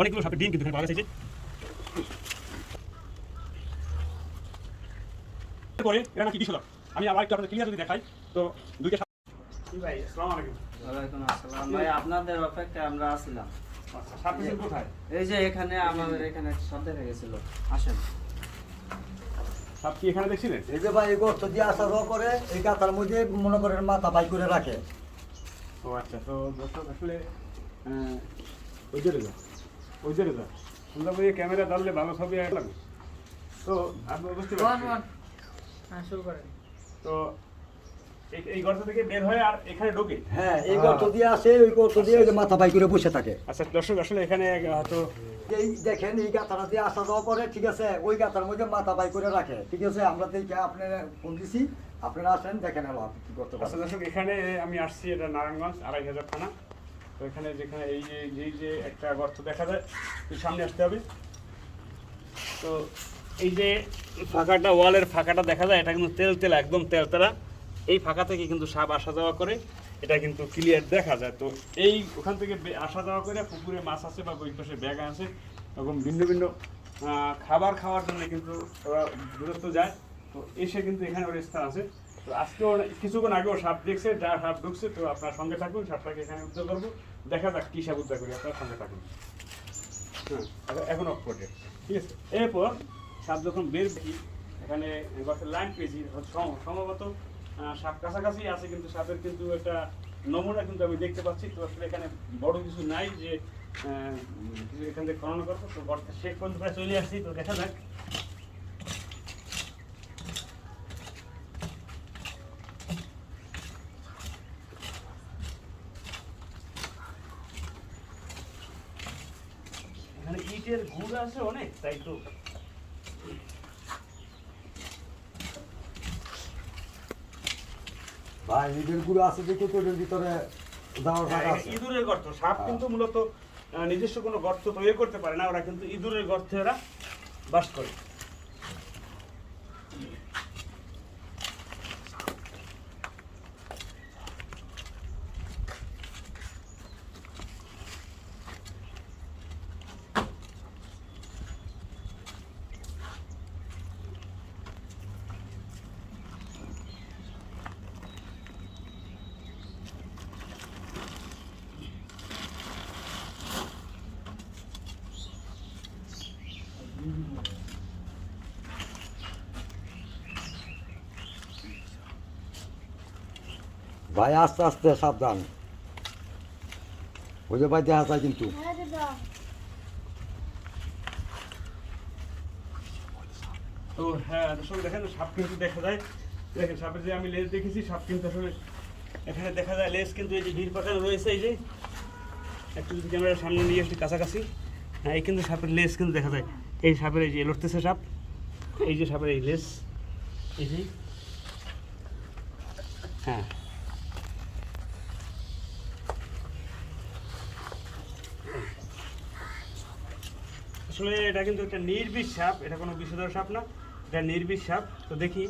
অনেকগুলো সাপের ডিম কিন্তু এখানে পাওয়া গেছে এই যে। পরে এটা নাকি বিশাল আমি আবার একটু আপনাদের ক্লিয়ার যদি দেখাই তো দুইটা সাপ ভাই আসসালামু আলাইকুম। ওয়ালাইকুম আসসালাম। ভাই আপনাদের অপেক্ষায় আমরা আসছিলাম আচ্ছা সাপ কোথায়? এই যে এখানে আমাদের এখানে দেখা গেছিল। আসেন। সাপ কি এখানে দেখছিলেন? এই যে ভাই এই গর্ত দিয়ে আসা করে এই মধ্যে মনে করেন মাথা বাই করে রাখে। ও আচ্ছা তো আসলে ওই যে ওই যে রেজা সুন্দর করে ক্যামেরা ধরলে ভালো ছবি আসলাম তো আপনি বুঝতে পারছেন? তো এই- গর্ত থেকে বের হয়ে আর এখানে ঢোকে? হ্যাঁ এই গর্ত দিয়ে আসে ওই গর্ত দিয়ে ওই যে মাথা বাই করে বসে থাকে। আচ্ছা দর্শক আসলে এখানে হয়তো এই দেখেন এই গাতাটা দিয়ে আসা যাওয়া করে ঠিক আছে? ওই গাতার মধ্যে মাথা বাই করে রাখে ঠিক আছে? আমরা তো আপনার ফোন দিছি আপনারা আসেন দেখেন আচ্ছা দর্শক এখানে আমি আসছি এটা নারায়ণগঞ্জ আড়াই হাজার থানা। তো এখানে যেখানে এই যে এই যে একটা গর্ত দেখা যায় একটু সামনে আসতে হবে। তো এই যে ফাঁকাটা, ওয়ালের ফাঁকাটা দেখা যায়, এটা কিন্তু তেল তেল একদম তেলতেলা। এই ফাঁকা থেকে কিন্তু সাপ আসা যাওয়া করে, এটা কিন্তু ক্লিয়ার দেখা যায়। তো এই ওখান থেকে আসা যাওয়া করে পুকুরে মাছ আছে বা ওই পাশে ব্যাগ আছে এবং ভিন্ন ভিন্ন খাবার খাওয়ার জন্য কিন্তু ওরা দূরত্ব যায়। তো এসে কিন্তু এখানে ওর স্থান আছে। তো আজকেও কিছুক্ষণ আগেও সাপ দেখছে, যা সাপ ঢুকছে, তো আপনার সঙ্গে থাকুন, সাপটাকে এখানে উদ্ধার করব। দেখা যাক কী সাপ উদ্ধার করি, আপনার সঙ্গে থাকুন। হ্যাঁ এখন- এখন অফ করে ঠিক আছে? এরপর সাপ যখন বের এখানে গছের লাইন পেয়েছি সম- সম্ভবত সাপ কাছাকাছি আছে, কিন্তু সাপের কিন্তু একটা নমুনা কিন্তু আমি দেখতে পাচ্ছি। তো আসলে এখানে বড় কিছু নাই যে কিছু এখান থেকে খনন করব, তো শেষ পর্যন্ত প্রায় চলে আসছি, তো দেখা যাক এখানে গুড় আছে অনেক তাই তো। ভাই ইঁদুরগুলো আছে দেখে তো এটার ভিতরে যাওয়ার হ্যাঁ, জায়গা আছে। ইঁদুরের গর্ত। সাপ কিন্তু মূলত নিজস্ব কোনো গর্ত তৈরি করতে পারে না ওরা কিন্তু ইঁদুরের গর্তে ওরা বাস করে। ভাই, আস্তে আস্তে, সাবধান। ওই যে ভাই দেখা কিন্তু। তো হ্যাঁ দেখেন, সাপ কিন্তু দেখা সাপের যে আমি দেখেছি, সাপ কিন্তু আসলে এখানে দেখা যায় কিন্তু এই যে ভিড় রয়েছে, এই যে। ক্যামেরার সামনে নিয়ে কাছাকাছি। হ্যাঁ এই কিন্তু সাপের কিন্তু দেখা যায়। এই সাপের এই যে লড়তেছে সাপ, এই যে সাপের এই লেজ, এই যে। হ্যাঁ। আসলে এটা কিন্তু একটা নির্বিষ সাপ এটা কোনো বিষধর সাপ না এটা নির্বিষ সাপ। তো দেখি।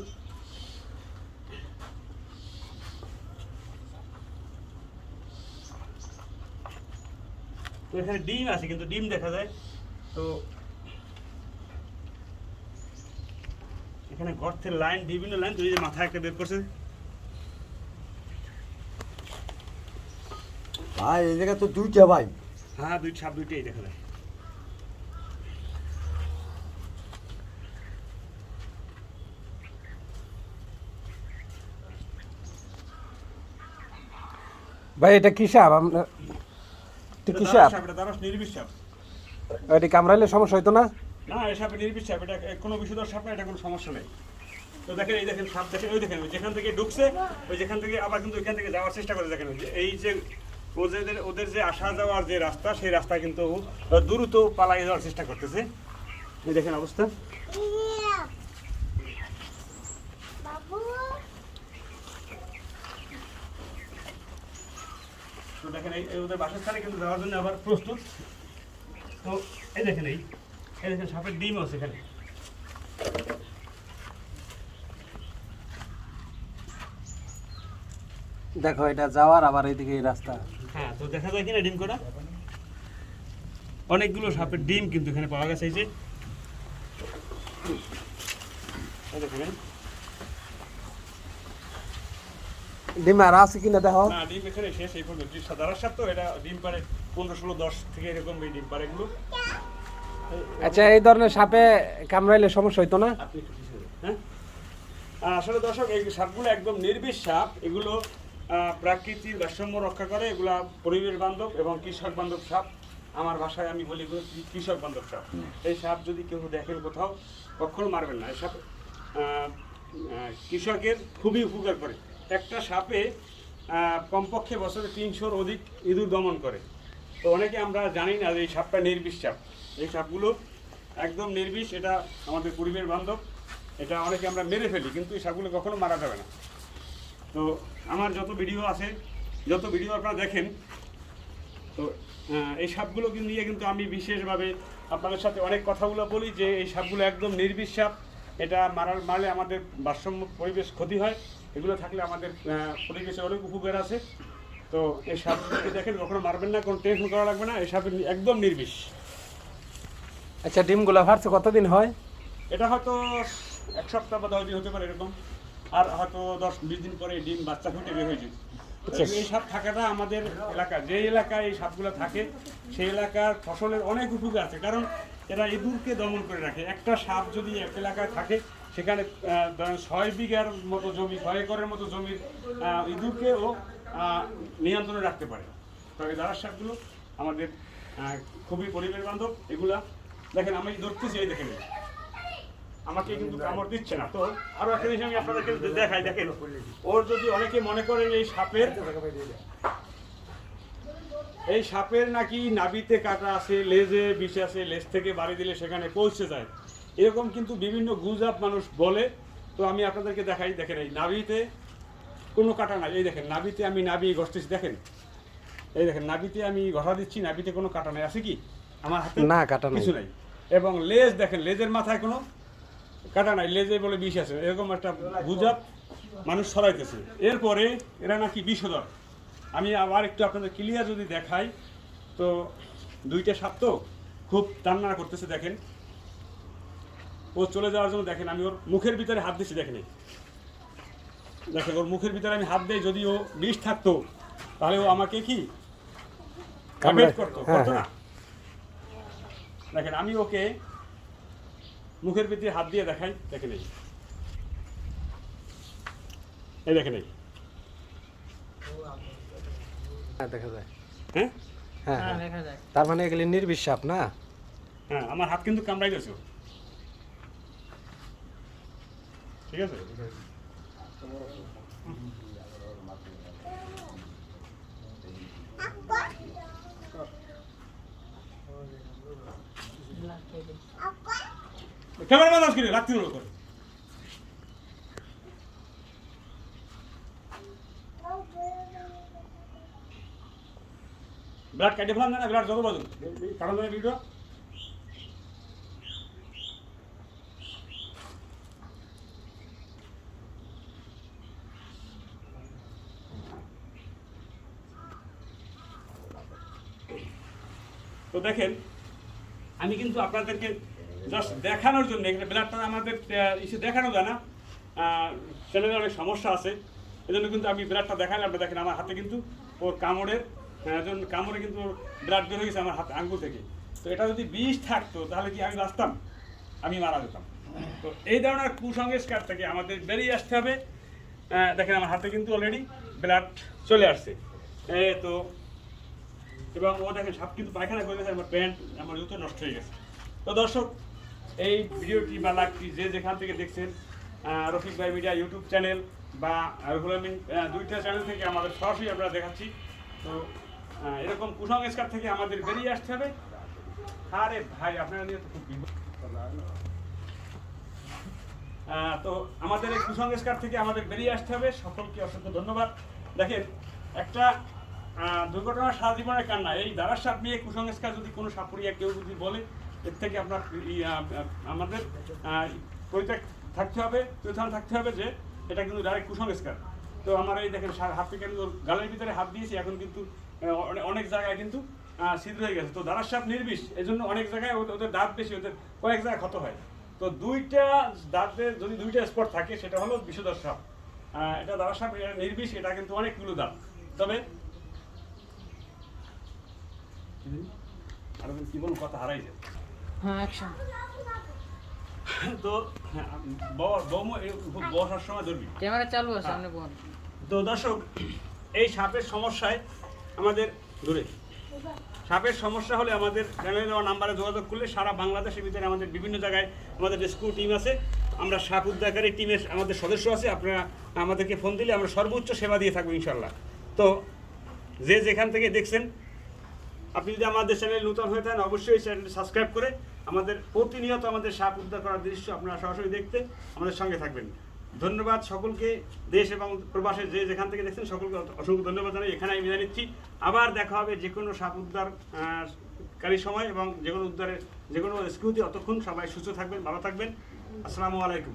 তো এখানে ডিম আছে কিন্তু ডিম দেখা যায়। তো এখানে গর্তের লাইন বিভিন্ন লাইন তুই যে মাথায় একটা বের করছে। ভাই এই জায়গায় তো দুইটা ভাই। হ্যাঁ দুই সাপ দুইটাই দেখা যায়। ভাই এটা কি সাপ? আমরা এটা কি এটা সাপ এটা দারস নির্বিষ সাপ। এটা কামড়াইলে সমস্যা হইতো না? না এই সাপে নির্বিষ সাপ এটা কোনো বিষধর সাপ না এটা কোনো সমস্যা নেই। তো দেখেন এই দেখেন সাপ দেখেন ওই দেখেন যেখান থেকে ঢুকছে ওই যেখান থেকে আবার কিন্তু ওইখান থেকে যাওয়ার চেষ্টা করে দেখেন। এই যে ওদের ওদের যে আসা যাওয়ার যে রাস্তা সেই রাস্তা কিন্তু দ্রুত পালাই যাওয়ার চেষ্টা করতেছে। এই দেখেন অবস্থা। তো দেখেন এই ওদের বাসস্থানে কিন্তু যাওয়ার জন্য আবার প্রস্তুত। তো এই দেখেন এই এই দেখেন সাপের ডিম আছে এখানে। দেখো এটা যাওয়ার আবার এইদিকে এই রাস্তা। হ্যাঁ তো দেখা যায় কিনা ডিম করা অনেকগুলো সাপের ডিম কিন্তু এখানে পাওয়া গেছে এই যে। দেখেন এই। ডিম আর আছে কিনা দেখো। না ডিম এখানে শেষ এই পর্যন্ত। সাধারণ সাপ তো এটা ডিম পারে পনেরো ষোলো দশ থেকে এরকম এই ডিম পারে এগুলো। আচ্ছা এই ধরনের সাপে কামড়াইলে সমস্যা হইতো না? হ্যাঁ? আসলে দর্শক এই সাপগুলো একদম নির্বিষ সাপ। এগুলো প্রাকৃতিক ভারসাম্য রক্ষা করে। এগুলা পরিবেশ বান্ধব এবং কৃষক বান্ধব সাপ। আমার ভাষায় আমি বলি এগুলো কৃষক বান্ধব সাপ। এই সাপ যদি কেউ দেখেন কোথাও কখনো মারবেন না। এই সাপ কৃষকের খুবই উপকার করে। একটা সাপে কমপক্ষে বছরে তিনশোর অধিক ইঁদুর দমন করে। তো অনেকে আমরা জানি না যে এই সাপটা নির্বিষ সাপ। এই সাপগুলো একদম নির্বিষ, এটা আমাদের পরিবেশ বান্ধব। এটা অনেকে আমরা মেরে ফেলি, কিন্তু এই সাপগুলো কখনো মারা যাবে না। তো আমার যত ভিডিও আছে, যত ভিডিও আপনারা দেখেন, তো এই সাপগুলো নিয়ে কিন্তু আমি বিশেষভাবে আপনাদের সাথে অনেক কথাগুলো বলি যে এই সাপগুলো একদম নির্বিষ সাপ। এটা মারার মারলে আমাদের ভারসাম্য, পরিবেশ ক্ষতি হয়। এগুলো থাকলে আমাদের আহ, পরিবেশে অনেক উপকার আছে। তো এই সাপ যদি দেখেন কখনো মারবেন না কোনো টেনশন করা লাগবে না এই সাপ একদম নির্বিষ। আচ্ছা ডিমগুলো ফাটছে কতদিন হয়? এটা হয়তো এক সপ্তাহ বা দশ দিন হতে পারে এরকম। আর হয়তো দশ বিশ দিন পরে ডিম বাচ্চা ফুটে বের হয়ে যায়। আচ্ছা। এই সাপ থাকাটা আমাদের এলাকা যে এলাকায় এই সাপগুলো থাকে সেই এলাকার ফসলের অনেক উপকার আছে। কারণ এরা ইঁদুরকে দমন করে রাখে। একটা সাপ যদি এক এলাকায় থাকে সেখানে ছয় বিঘার মতো জমি, ছয় একরের মতো জমির ইঁদুরকেও নিয়ন্ত্রণে রাখতে পারে। তবে দাঁড়ার সাপগুলো আমাদের খুবই পরিবেশ বান্ধব। এগুলা, দেখেন, আমি ধরতেছি, এই দেখেন। আমাকে কিন্তু কামড় দিচ্ছে না। তো আরও একটা জিনিস আমি আপনাদেরকে দেখাই, দেখেন। ওর যদি অনেকে মনে করেন এই সাপের এই সাপের নাকি নাবিতে কাটা আছে, লেজে বিষ আছে, লেজ থেকে বাড়ি দিলে সেখানে পৌঁছে যায়। এরকম কিন্তু বিভিন্ন গুজব মানুষ বলে তো আমি আপনাদেরকে দেখাই দেখেন এই নাবিতে কোনো কাটা নাই। এই দেখেন নাবিতে আমি নাবি ঘষতেছি দেখেন। এই দেখেন নাবিতে আমি ঘষা দিচ্ছি নাবিতে কোনো কাটা নাই। আছে কি? আমার হাতে না, কাটা নাই। কিছু নাই। এবং লেজ দেখেন লেজের মাথায় কোনো কাটা নাই। লেজে বলে বিষ আছে। এরকম একটা গুজব মানুষ ছড়াইতেছে। এরপরে এরা নাকি বিষধর। আমি আবার একটু আপনাদের ক্লিয়ার যদি দেখাই তো দুইটা সাপ তো খুব টান্না করতেছে দেখেন। ও চলে যাওয়ার জন্য দেখেন আমি ওর মুখের ভিতরে হাত দিচ্ছি দেখেন দেখেন ওর মুখের ভিতরে আমি হাত দিই যদি ও বিষ থাকতো তাহলে ও আমাকে কি? করতো হ্যাঁ, করতো না। হ্যাঁ। দেখেন আমি ওকে মুখের ভিতরে হাত দিয়ে দেখাই দেখেন এই। এই দেখেন এই। হ্যাঁ দেখা যায়। হ্যাঁ? হ্যাঁ। দেখা যায়। তার মানে এগুলি নির্বিষ সাপ না? হ্যাঁ আমার হাত কিন্তু কামড়াই গেছে ওর। ঠিক আছে? ক্যামেরা বাজাস কিনে রাখতে হলো করে ব্লাড কাটে ফেলাম না ব্লাড যত বাজুন কারণ ভিডিও তো দেখেন, আমি কিন্তু আপনাদেরকে জাস্ট দেখানোর জন্য, এখানে ব্লাডটা আমাদের ইসে দেখানো যায় না। চ্যানেলে অনেক সমস্যা আছে, এজন্য কিন্তু আমি ব্লাডটা দেখালে আপনারা দেখেন, আমার হাতে কিন্তু ওর কামড়ের একজন কামড়ে কিন্তু ওর ব্লাড বের হয়ে গেছে আমার হাতে, আঙ্গুল থেকে। তো এটা যদি বিষ থাকতো, তাহলে কি আমি বাঁচতাম? আমি মারা যেতাম। তো এই ধরনের কুসংস্কার থেকে আমাদের বেরিয়ে আসতে হবে। দেখেন, আমার হাতে কিন্তু অলরেডি ব্লাড চলে আসছে। তো এবং ও দেখেন সাপ কিন্তু পায়খানা করে গেছে, আমার প্যান্ট, আমার জুতো নষ্ট হয়ে গেছে। তো দর্শক, এই ভিডিওটি বা লাইভটি যে যেখান থেকে দেখছেন রফিক ভাই মিডিয়া ইউটিউব চ্যানেল বা রুহুল দুইটা চ্যানেল থেকে আমাদের সরাসরি আমরা দেখাচ্ছি। তো এরকম কুসংস্কার থেকে আমাদের বেরিয়ে আসতে হবে। আরে ভাই, আপনারা নিয়ে তো খুব তো আমাদের এই কুসংস্কার থেকে আমাদের বেরিয়ে আসতে হবে। সকলকে অসংখ্য ধন্যবাদ। দেখেন, একটা দুর্ঘটনা সারা জীবনের কান্না। এই দ্বারা সাপ নিয়ে কুসংস্কার যদি কোনো সাপুরিয়া কেউ যদি বলে, এর থেকে আপনার আমাদের পরিত্যাগ থাকতে হবে পরিধান থাকতে হবে যে, এটা কিন্তু ডাইরেক্ট কুসংস্কার। তো আমার এই দেখেন হাত কিন্তু গালের ভিতরে হাত দিয়েছি, এখন কিন্তু অনেক জায়গায় কিন্তু সিদ্ধ হয়ে গেছে। তো দাঁড়ার সাপ নির্বিষ এই জন্য অনেক জায়গায় ওদের- দাঁত বেশি, ওদের কয়েক জায়গায় ক্ষত হয়। তো দুইটা দাঁতের যদি দুইটা স্পট থাকে, সেটা হলো বিষধর সাপ। এটা দ্বারা সাপ নির্বিষ, এটা কিন্তু অনেকগুলো দাঁত। তবে আর কি বলুন কথা হারাই যায়। হ্যাঁ অ্যাকশন তো হ্যাঁ, বসার সময় ধরবি। ক্যামেরা চালু আছে সামনে কোন তো দর্শক এই সাপের সমস্যায় আমাদের দূরে। সাপের সমস্যা হলে আমাদের চ্যানেলে দেওয়া নাম্বারে যোগাযোগ করলে সারা বাংলাদেশের ভিতরে আমাদের বিভিন্ন জায়গায় আমাদের রেস্কিউ টিম আছে আমরা সাপ উদ্ধারকারী টিমের আমাদের সদস্য আছে আপনারা আমাদেরকে ফোন দিলে আমরা সর্বোচ্চ সেবা দিয়ে থাকব ইনশাল্লাহ তো যে যেখান থেকে দেখছেন আপনি যদি আমাদের চ্যানেল নতুন হয়ে থাকেন অবশ্যই চ্যানেলটি সাবস্ক্রাইব করে আমাদের প্রতিনিয়ত আমাদের সাপ উদ্ধার করার দৃশ্য আপনারা সরাসরি দেখতে আমাদের সঙ্গে থাকবেন। ধন্যবাদ সকলকে দেশ এবং প্রবাসে যে যেখান থেকে দেখছেন সকলকে অসংখ্য ধন্যবাদ জানাই। এখানে আমি বিদায় নিচ্ছি। আবার দেখা হবে যে কোনো সাপ উদ্ধার আহ, সময় এবং যে কোনো উদ্ধারের যে কোনো রেস্কিউতে অতক্ষণ সবাই সুস্থ থাকবেন ভালো থাকবেন। আসসালামু আলাইকুম।